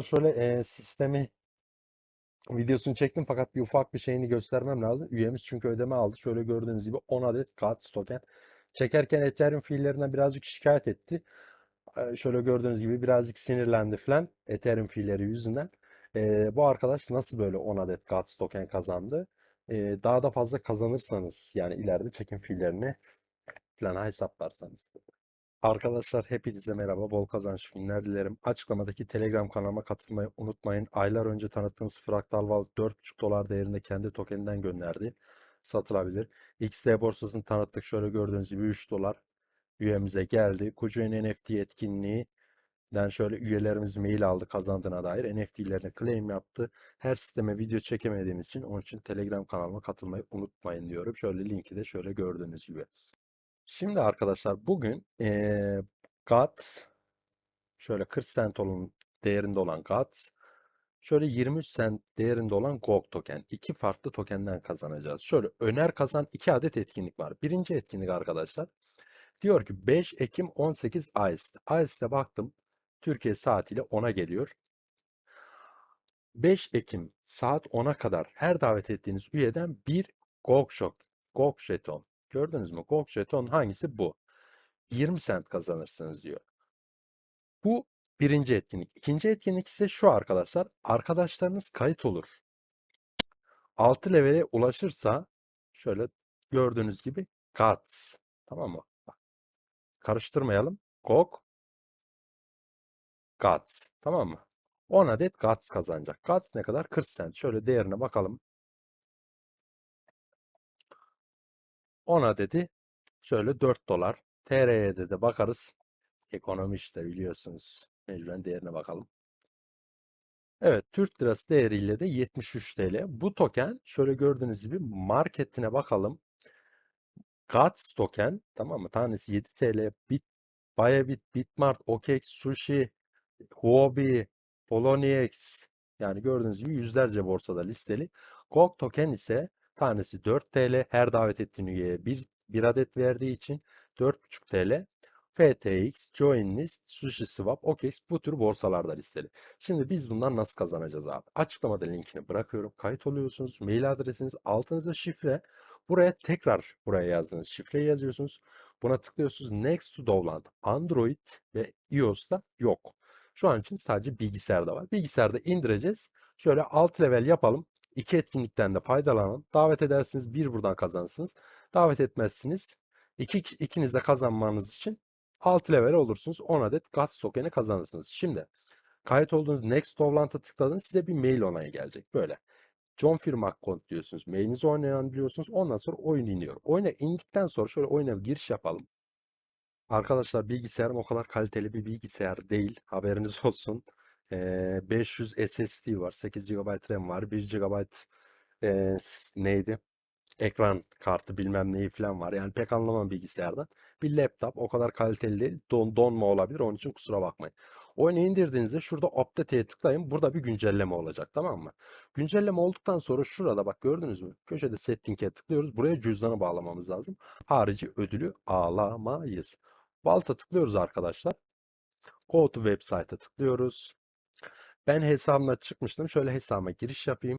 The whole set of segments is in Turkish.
Şöyle e, sistemi videosunu çektim fakat bir ufak bir şeyini göstermem lazım. Üyemiz çünkü ödeme aldı. Şöyle gördüğünüz gibi 10 adet GATS token. Çekerken Ethereum fiillerinden birazcık şikayet etti. E, şöyle gördüğünüz gibi birazcık sinirlendi falan Ethereum fiilleri yüzünden. E, bu arkadaş nasıl böyle 10 adet GATS token kazandı? E, daha da fazla kazanırsanız yani ileride çekim fiillerini falan hesaplarsanız. Arkadaşlar hepinize merhaba, bol kazanç günler dilerim. Açıklamadaki Telegram kanalıma katılmayı unutmayın. Aylar önce tanıttığımız Fractal Vault 4,5 dolar değerinde kendi tokeninden gönderdi. Satılabilir. XT borsasını tanıttık. Şöyle gördüğünüz gibi 3 dolar üyemize geldi. Kucoin NFT etkinliğinden şöyle üyelerimiz mail aldı kazandığına dair. NFT'lerine claim yaptı. Her sisteme video çekemediğimiz için onun için Telegram kanalıma katılmayı unutmayın diyorum. Şöyle linki de şöyle gördüğünüz gibi. Şimdi arkadaşlar bugün eee GATS şöyle 40 cent olan değerinde olan GATS şöyle 23 cent değerinde olan GOG token. iki farklı tokenden kazanacağız. Şöyle öner kazan iki adet etkinlik var. Birinci etkinlik arkadaşlar diyor ki 5 Ekim 18 AES'te. AES'te baktım Türkiye saatiyle 10'a geliyor. 5 Ekim saat 10'a kadar her davet ettiğiniz üyeden bir GOG Shop, GOG jeton Gördünüz mü? Gold jeton hangisi? Bu. 20 cent kazanırsınız diyor. Bu birinci etkinlik. İkinci etkinlik ise şu arkadaşlar. Arkadaşlarınız kayıt olur. 6 levele ulaşırsa şöyle gördüğünüz gibi GATS. Tamam mı? Bak. Karıştırmayalım. GOG GATS. Tamam mı? 10 adet GATS kazanacak. GATS ne kadar? 40 cent. Şöyle değerine bakalım. 10 adedi şöyle 4 dolar. TR'ye de bakarız. Ekonomi işte biliyorsunuz. Mecburen değerine bakalım. Evet Türk lirası değeriyle de 73 TL. Bu token şöyle gördüğünüz gibi marketine bakalım. GATS token tamam mı? Tanesi 7 TL. Bit, Bybit, Bitmart, OKEx, Sushi, Huobi, Poloniex yani gördüğünüz gibi yüzlerce borsada listeli. GOG token ise Tanesi 4 TL. Her davet ettiğin üyeye bir, bir adet verdiği için 4,5 TL. FTX, Joinlist, SushiSwap, OKEx bu tür borsalarda listeli. Şimdi biz bundan nasıl kazanacağız abi? Açıklamada linkini bırakıyorum. Kayıt oluyorsunuz. Mail adresiniz, altınıza şifre. Buraya tekrar buraya yazdığınız şifreyi yazıyorsunuz. Buna tıklıyorsunuz. Next to Dovland. Android ve iOS'ta yok. Şu an için sadece bilgisayarda var. Bilgisayarda indireceğiz. Şöyle alt level yapalım. İki etkinlikten de faydalanın. Davet edersiniz bir buradan kazanırsınız. Davet etmezsiniz. İki, ikiniz de kazanmanız için 6 level olursunuz. 10 adet GATS tokeni kazanırsınız. Şimdi kayıt olduğunuz Next Toplant'a tıkladığınız size bir mail onayı gelecek. Böyle. John Firma account diyorsunuz. Mailinizi oynayabiliyorsunuz. Ondan sonra oyun iniyor. Oyuna indikten sonra şöyle oyuna giriş yapalım. Arkadaşlar bilgisayarım o kadar kaliteli bir bilgisayar değil. Haberiniz olsun. 500 SSD var. 8 GB RAM var. 1 GB e, neydi? Ekran kartı bilmem neyi falan var. Yani pek anlamam bilgisayardan. Bir laptop o kadar kaliteli değil. Don, donma olabilir. Onun için kusura bakmayın. Oyunu indirdiğinizde şurada update'e tıklayın. Burada bir güncelleme olacak. Tamam mı? Güncelleme olduktan sonra şurada bak gördünüz mü? Köşede setting'e tıklıyoruz. Buraya cüzdanı bağlamamız lazım. Harici ödülü alamayız. Vault'a tıklıyoruz arkadaşlar. Go to website'a tıklıyoruz. Ben hesabımla çıkmıştım. Şöyle hesabıma giriş yapayım.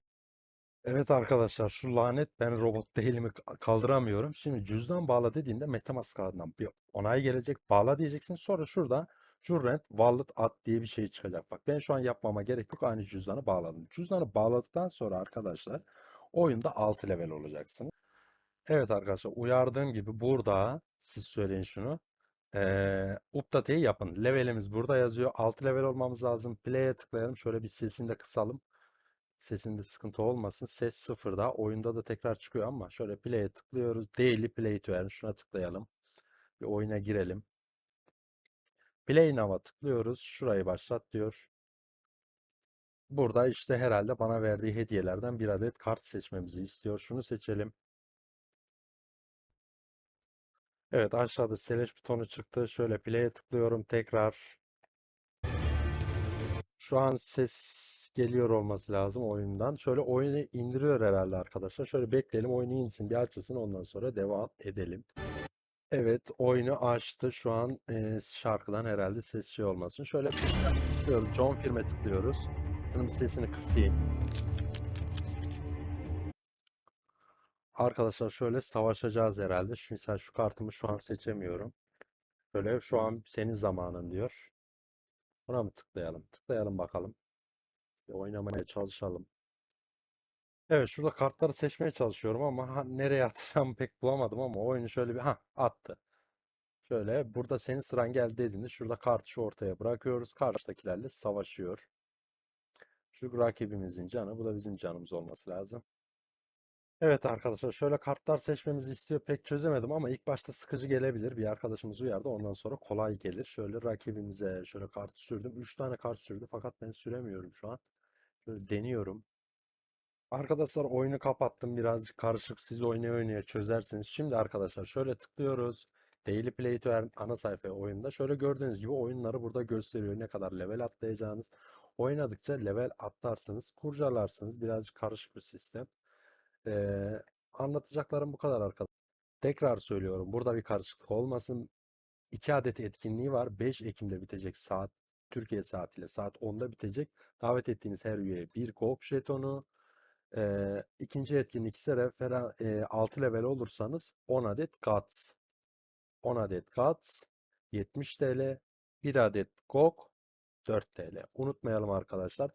Evet arkadaşlar şu lanet ben robot değilimi kaldıramıyorum. Şimdi cüzdan bağla dediğinde Metamask adından bir onay gelecek. Bağla diyeceksin. Sonra şurada Jurrent Wallet Ad diye bir şey çıkacak. Bak ben şu an yapmama gerek yok. Aynı cüzdanı bağladım. Cüzdanı bağladıktan sonra arkadaşlar oyunda 6 level olacaksın. Evet arkadaşlar uyardığım gibi burada siz söyleyin şunu. Ee, update'yi yapın. Levelimiz burada yazıyor. 6 level olmamız lazım. Play'e tıklayalım. Şöyle bir sesini de kısalım. Sesinde sıkıntı olmasın. Ses sıfırda. Oyunda da tekrar çıkıyor ama şöyle play'e tıklıyoruz. Daily play to earn. Şuna tıklayalım. Bir oyuna girelim. Play now'a tıklıyoruz. Şurayı başlat diyor. Burada işte herhalde bana verdiği hediyelerden bir adet kart seçmemizi istiyor. Şunu seçelim. Evet aşağıda select butonu çıktı. Şöyle play'e tıklıyorum tekrar. Şu an ses geliyor olması lazım oyundan. Şöyle oyunu indiriyor herhalde arkadaşlar. Şöyle bekleyelim oyunu insin bir açılsın ondan sonra devam edelim. Evet, oyunu açtı. Şu an e, şarkıdan herhalde ses şey olmasın. Şöyle. John filme tıklıyoruz. Bunun sesini kısayım. Arkadaşlar şöyle savaşacağız herhalde. Şu, mesela şu kartımı şu an seçemiyorum. Şöyle şu an senin zamanın diyor. Buna mı tıklayalım? Tıklayalım bakalım. Bir oynamaya çalışalım. Evet şurada kartları seçmeye çalışıyorum ama ha, nereye atacağımı pek bulamadım ama oyunu şöyle bir ha attı. Şöyle burada senin sıran geldi dediğinde şurada kartı şu ortaya bırakıyoruz. Karşıdakilerle savaşıyor. Şu rakibimizin canı bu da bizim canımız olması lazım. Evet arkadaşlar şöyle kartlar seçmemizi istiyor pek çözemedim ama ilk başta sıkıcı gelebilir. Bir arkadaşımız uyardı ondan sonra kolay gelir. Şöyle rakibimize şöyle kartı sürdüm. 3 tane kart sürdü fakat ben süremiyorum şu an. Şöyle deniyorum. Arkadaşlar oyunu kapattım. Birazcık karışık. Siz oynaya oynaya çözersiniz. Şimdi arkadaşlar şöyle tıklıyoruz. Daily Play to Earn ana sayfaya oyunda. Şöyle gördüğünüz gibi oyunları burada gösteriyor. Ne kadar level atlayacağınız. Oynadıkça level atlarsınız. Kurcalarsınız. Birazcık karışık bir sistem. Ee, anlatacaklarım bu kadar arkadaşlar. Tekrar söylüyorum. Burada bir karışıklık olmasın. 2 adet etkinliği var. 5 Ekim'de bitecek saat Türkiye saatiyle saat 10'da bitecek. Davet ettiğiniz her üyeye bir GOG jetonu, ee, ikinci etkinlik ise e, 6 level olursanız 10 adet GATS. 10 adet GATS 70 TL. 1 adet GOG 4 TL. Unutmayalım arkadaşlar.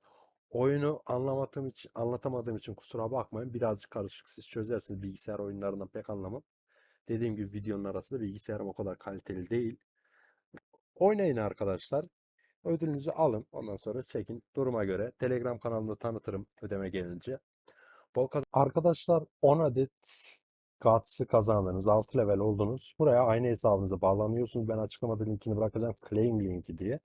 Oyunu anlamadığım için, anlatamadığım için kusura bakmayın. Birazcık karışık. Siz çözersiniz. Bilgisayar oyunlarından pek anlamam. Dediğim gibi videonun arasında bilgisayarım o kadar kaliteli değil. Oynayın arkadaşlar. Ödülünüzü alın. Ondan sonra çekin. Duruma göre. Telegram kanalımda tanıtırım ödeme gelince. Bol Arkadaşlar 10 adet Gats'ı kazandınız. 6 level oldunuz. Buraya aynı hesabınıza bağlanıyorsunuz. Ben açıklamada linkini bırakacağım. Claim linki diye.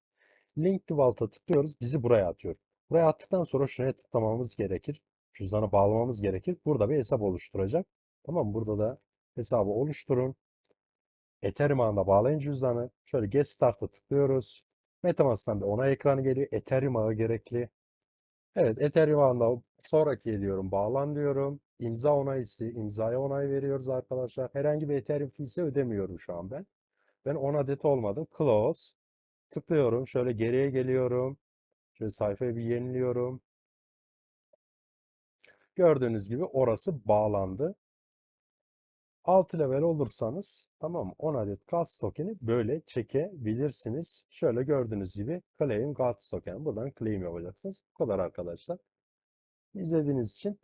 Link Vault'a tıklıyoruz. Bizi buraya atıyor. Buraya attıktan sonra şuraya tıklamamız gerekir. Cüzdanı bağlamamız gerekir. Burada bir hesap oluşturacak. Tamam? Burada da hesabı oluşturun. Ethereum ağına bağlayın cüzdanı. Şöyle Get Start'a tıklıyoruz. Metamask'tan bir onay ekranı geliyor. Ethereum ağı gerekli. Evet, Ethereum ağında sonraki ediyorum. Bağlan diyorum. İmza onay isteği. imzaya onay veriyoruz arkadaşlar. Herhangi bir Ethereum fees'i ödemiyorum şu an ben. Ben 10 adet olmadım. Close. Tıklıyorum. Şöyle geriye geliyorum. Şöyle sayfayı bir yeniliyorum. Gördüğünüz gibi orası bağlandı. 6 level olursanız tamam mı? 10 adet GATS token'i böyle çekebilirsiniz. Şöyle gördüğünüz gibi claim GATS token. Buradan claim yapacaksınız. Bu kadar arkadaşlar. İzlediğiniz için